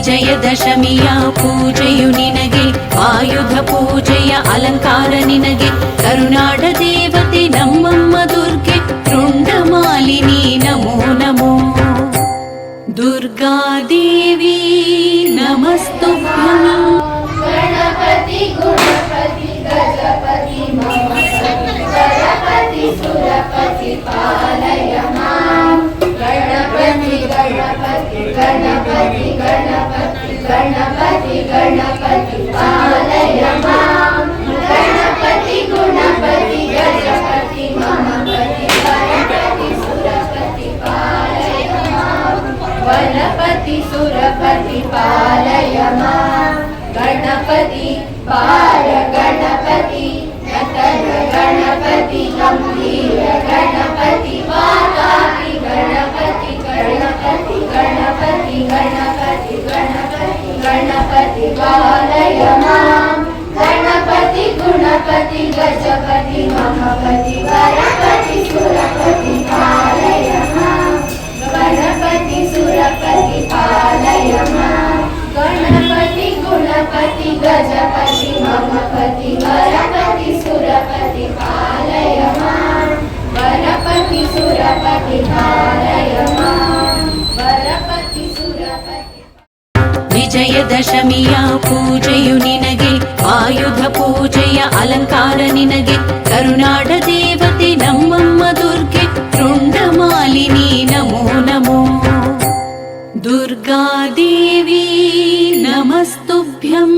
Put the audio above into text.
ವಿಜಯದಶಮಿಯ ಪೂಜೆಯು ನಿನಗೆ ಆಯುಧ ಪೂಜೆಯ ಅಲಂಕಾರ ನಿನಗೆ ಕರುನಾಡ ದೇವತೆ ನಮ್ಮಮ್ಮ ದುರ್ಗೆ ಮಾಲಿನಿ ನಮೋ ನಮೋ ದುರ್ಗಾದೇವಿ ನಮಸ್ತು ಗಣಪತಿ ಗುಣಪತಿ ಗಜಪತಿ ಗಣಪತಿ ಸುರಪತಿ ಪಾಲಯ ಗಣಪತಿ ಗಣಪತಿ ಗಣ गणपति गणपति गणपति पालय माम् गणपति गुणपति गजपति ममपति गणपति सुरपति पालय माम् वनपति सुरपति पालय माम् गणपति पार गणपति बालय माँ गणपति, गुणपति, गजपति, ममपति, गणपति, सुरपति पालय माँ गणपति, सुरपति पालय माँ गणपति, गुणपति, गजपति, ममपति, गणपति, सुरपति पालय माँ वरपति सुरपति पालय ವಿಜಯದಶಮಿಯ ಪೂಜೆಯು ನಿನಗೆ ಆಯುಧ ಪೂಜೆಯ ಅಲಂಕಾರ ನಿನಗೆ ಕರುನಾಡ ದೇವತೆ ನಮ್ಮಮ್ಮ ದುರ್ಗೆ ತೃಂಡಮಾಲಿನಿ ನಮೋ ನಮೋ ದುರ್ಗಾದೇವಿ ನಮಸ್ತುಭ್ಯಂ